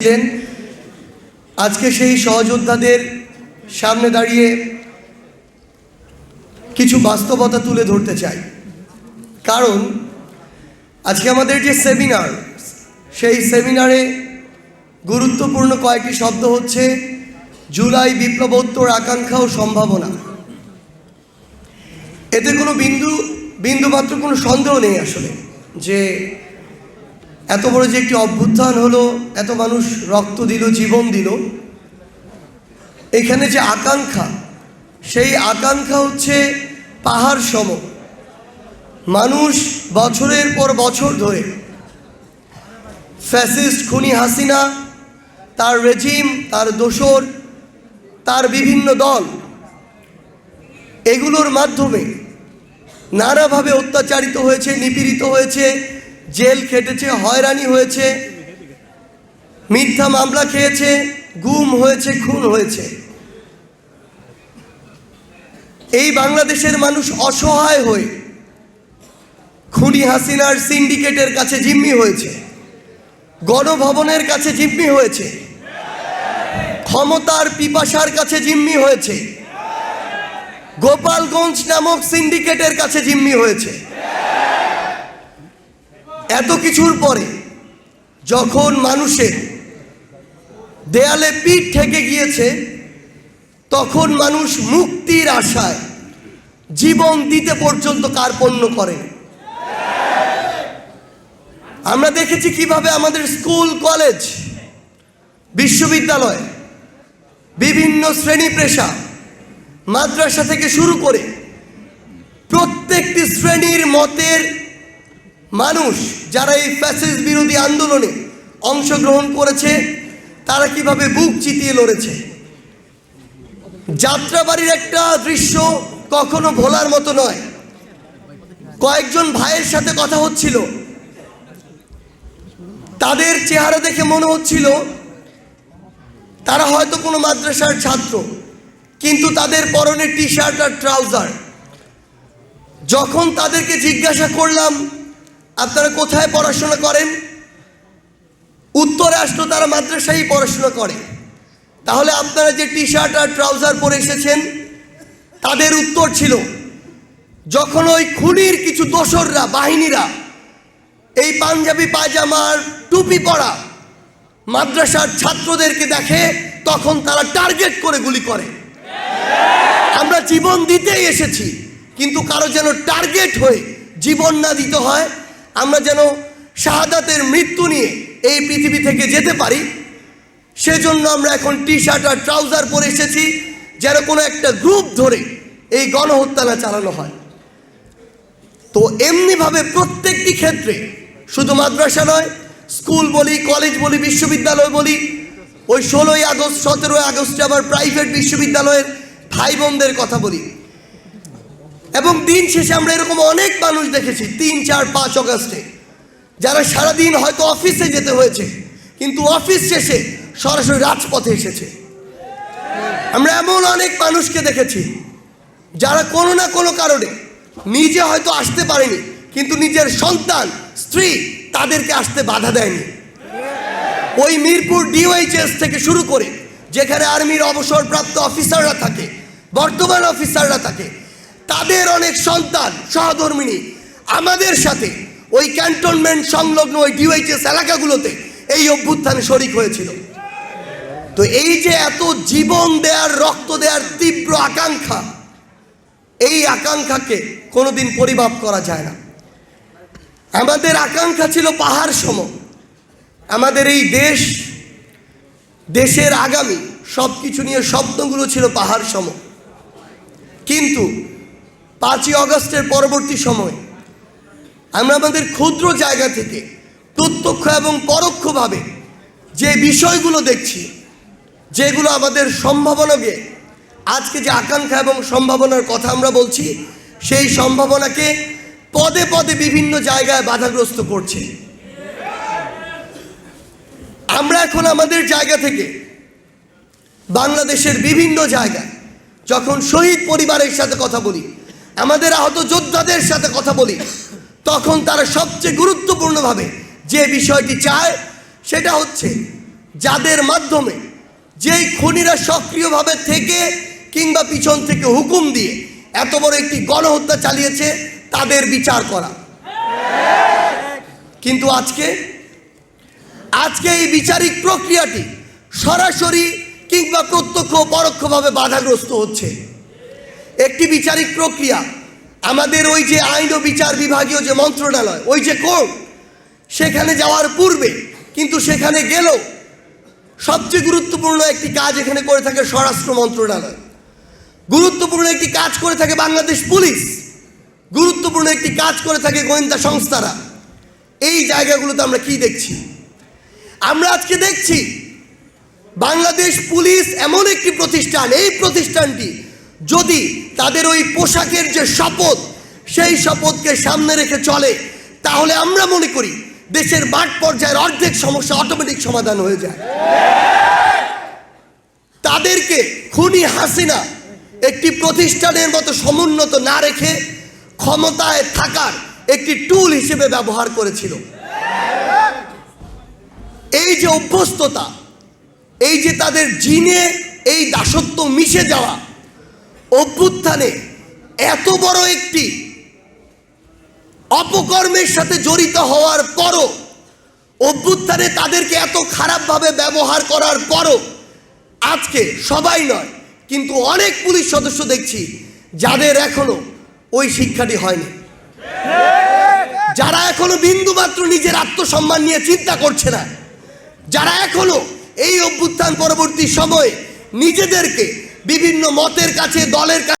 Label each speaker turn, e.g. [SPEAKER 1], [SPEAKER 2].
[SPEAKER 1] ছিলেন আজকে সেই সহযোদ্ধাদের সামনে দাঁড়িয়ে কিছু বাস্তবতা তুলে ধরতে চাই। কারণ আজকে আমাদের যে সেমিনার, সেই সেমিনারে গুরুত্বপূর্ণ কয়েকটি শব্দ হচ্ছে জুলাই বিপ্লবোত্তর আকাঙ্ক্ষা ও সম্ভাবনা। এতে কোনো বিন্দু, বিন্দুমাত্র কোনো সন্দেহ নেই আসলে যে এত বড় যে একটি অভ্যুত্থান হলো, এত মানুষ রক্ত দিল, জীবন দিল, এখানে যে আকাঙ্ক্ষা, সেই আকাঙ্ক্ষা হচ্ছে পাহাড় সম। মানুষ বছরের পর বছর ধরে ফ্যাসিস্ট খুনি হাসিনা, তার রেজিম তার দোসর, তার বিভিন্ন দল, এগুলোর মাধ্যমে নানাভাবে অত্যাচারিত হয়েছে, নিপীড়িত হয়েছে জেল খেটেছে, হয়রানি হয়েছে, মিথ্যা মামলা খেয়েছে, গুম হয়েছে, খুন হয়েছে। এই বাংলাদেশের মানুষ অসহায় হয়ে খুনি হাসিনার সিন্ডিকেটের কাছে জিম্মি হয়েছে, গণভবনের কাছে জিম্মি হয়েছে, ক্ষমতার পিপাসার কাছে জিম্মি হয়েছে, গোপালগঞ্জ নামক সিন্ডিকেটের কাছে জিম্মি হয়েছে। এত কিছুর পরে যখন মানুষের দেয়ালে পিঠ থেকে গিয়েছে, তখন মানুষ মুক্তির আশায় জীবন দিতে পর্যন্ত কার্পণ্য করে? আমরা দেখেছি কীভাবে আমাদের স্কুল, কলেজ, বিশ্ববিদ্যালয়, বিভিন্ন শ্রেণি পেশা, মাদ্রাসা থেকে শুরু করে প্রত্যেকটি শ্রেণির মতের মানুষ যারা এই ফ্যাসিস বিরোধী আন্দোলনে অংশগ্রহণ করেছে, তারা কীভাবে বুক চিতিয়ে লড়েছে? যাত্রাবাড়ির একটা দৃশ্য কখনো ভোলার মতো নয়। কয়েকজন ভাইয়ের সাথে কথা হচ্ছিল। তাদের চেহারা দেখে মনে হচ্ছিল, তারা হয়তো কোনো মাদ্রাসার ছাত্র, কিন্তু তাদের পরনে টি শার্ট আর ট্রাউজার। যখন তাদেরকে জিজ্ঞাসা করলাম আপনারা কোথায় পড়াশোনা করেন? উত্তরে আসলো তারা মাদ্রাসায় পড়াশোনা করে। তাহলে আপনারা যে টি শার্ট আর ট্রাউজার পরে এসেছেন, তাদের উত্তর ছিল, যখন ওই খুনির কিছু দোসররা, বাহিনীরা, এই পাঞ্জাবি পায়জামার টুপি পরা মাদ্রাসার ছাত্রদেরকে দেখে, তখন তারা টার্গেট করে গুলি করে। আমরা জীবন দিতেই এসেছি, কিন্তু কারও যেন টার্গেট হয়ে জীবন না দিতে হয় আমরা যেন শাহাদাতের মৃত্যু নিয়ে এই পৃথিবী থেকে যেতে পারি। সেজন্য আমরা এখন টি শার্ট আর ট্রাউজার পরে এসেছি, যেন কোনো একটা গ্রুপ ধরে এই গণহত্যা না চালানো হয়। তো এমনিভাবে প্রত্যেকটি ক্ষেত্রে, শুধু মাদ্রাসা নয়, স্কুল বলি, কলেজ বলি, বিশ্ববিদ্যালয় বলি, ওই ষোলোই আগস্ট, সতেরোই আগস্টে আবার প্রাইভেট বিশ্ববিদ্যালয়ের ভাই বোনদের কথা বলি। এবং দিন শেষে আমরা এরকম অনেক মানুষ দেখেছি, তিন, চার, পাঁচ অগস্টে, যারা সারাদিন হয়তো অফিসে যেতে হয়েছে, কিন্তু অফিস শেষে সরাসরি রাজপথে এসেছে। আমরা এমন অনেক মানুষকে দেখেছি, যারা কোনো না কোনো কারণে নিজে হয়তো আসতে পারেনি, কিন্তু নিজের সন্তান, স্ত্রী তাদেরকে আসতে বাধা দেয়নি। ওই মিরপুর ডিওএইচএস থেকে শুরু করে, যেখানে আর্মির অবসরপ্রাপ্ত অফিসাররা থাকে, বর্তমান অফিসাররা থাকে তাদের অনেক সন্তান সহধর্মিনী আমাদের সাথে ওই ক্যান্টনমেন্ট সংলগ্ন ওই ডিওএইচএস এলাকাগুলোতে এই অভ্যুত্থানে শরিক হয়েছিল। তো এই যে এত জীবন দেয়ার, রক্ত দেওয়ার তীব্র আকাঙ্ক্ষা, এই আকাঙ্ক্ষাকে কোনোদিন পরিমাপ করা যায় না। আমাদের আকাঙ্ক্ষা ছিল পাহাড় সম। আমাদের এই দেশ, দেশের আগামী সব কিছু নিয়ে স্বপ্নগুলো ছিল পাহাড় সম। কিন্তু পাঁচই অগস্টের পরবর্তী সময়, আমরা আমাদের ক্ষুদ্র জায়গা থেকে প্রত্যক্ষ এবং পরোক্ষভাবে যে বিষয়গুলো দেখছি, যেগুলো আমাদের সম্ভাবনাকে, আজকে যে আকাঙ্ক্ষা এবং সম্ভাবনার কথা আমরা বলছি, সেই সম্ভাবনাকে পদে পদে বিভিন্ন জায়গায় বাধাগ্রস্ত করছে। আমরা এখন আমাদের জায়গা থেকে বাংলাদেশের বিভিন্ন জায়গায় যখন শহীদ পরিবারের সাথে কথা বলি আমাদের আহত যোদ্ধাদের সাথে কথা বলি। তখন তারা সবচেয়ে গুরুত্বপূর্ণভাবে যে বিষয়টি চায়, সেটা হচ্ছে যাদের মাধ্যমে যেই খুনিরা সক্রিয়ভাবে থেকে কিংবা পিছন থেকে হুকুম দিয়ে এত বড় একটি গণহত্যা চালিয়েছে, তাদের বিচার করা। কিন্তু আজকে আজকে এই বিচারিক প্রক্রিয়াটি সরাসরি কিংবা প্রত্যক্ষ পরোক্ষভাবে বাধাগ্রস্ত হচ্ছে। একটি বিচারিক প্রক্রিয়া। আমাদের ওই যে আইন ও বিচার বিভাগীয় যে মন্ত্রণালয়, ওই যে কোর্ট, সেখানে যাওয়ার পূর্বে, কিন্তু সেখানে গেলেও সবচেয়ে গুরুত্বপূর্ণ একটি কাজ এখানে করে থাকে স্বরাষ্ট্র মন্ত্রণালয়। গুরুত্বপূর্ণ একটি কাজ করে থাকে বাংলাদেশ পুলিশ। গুরুত্বপূর্ণ একটি কাজ করে থাকে গোয়েন্দা সংস্থারা। এই জায়গাগুলোতে আমরা কি দেখছি? আমরা আজকে দেখছি, বাংলাদেশ পুলিশ এমন একটি প্রতিষ্ঠান, এই প্রতিষ্ঠানটি যদি তাদের ওই পোশাকের যে শপথ, সেই শপথকে সামনে রেখে চলে, তাহলে আমরা মনে করি দেশের মাঠ পর্যায়ের অর্ধেক সমস্যা অটোমেটিক সমাধান হয়ে যায়। তাদেরকে খুনি হাসিনা একটি প্রতিষ্ঠানের মতো সমুন্নত না রেখে ক্ষমতায় থাকার একটি টুল হিসেবে ব্যবহার করেছিল। এই যে অভ্যস্ততা, এই যে তাদের জিনে এই দাসত্ব মিশে যাওয়া অভ্যুত্থানে এত বড় একটি অপকর্মের সাথে জড়িত হওয়ার পরও, অভ্যুত্থানে তাদেরকে এত খারাপভাবে ব্যবহার করার পরও, আজকে সবাই নয়, কিন্তু অনেক পুলিশ সদস্য দেখছি যাদের এখনও ওই শিক্ষাটি হয়নি। যারা এখনও বিন্দুমাত্র নিজের আত্মসম্মান নিয়ে চিন্তা করছে না, যারা এখনও এই অভ্যুত্থান পরবর্তী সময়ে নিজেদেরকে বিভিন্ন মতের কাছে দলের কাছে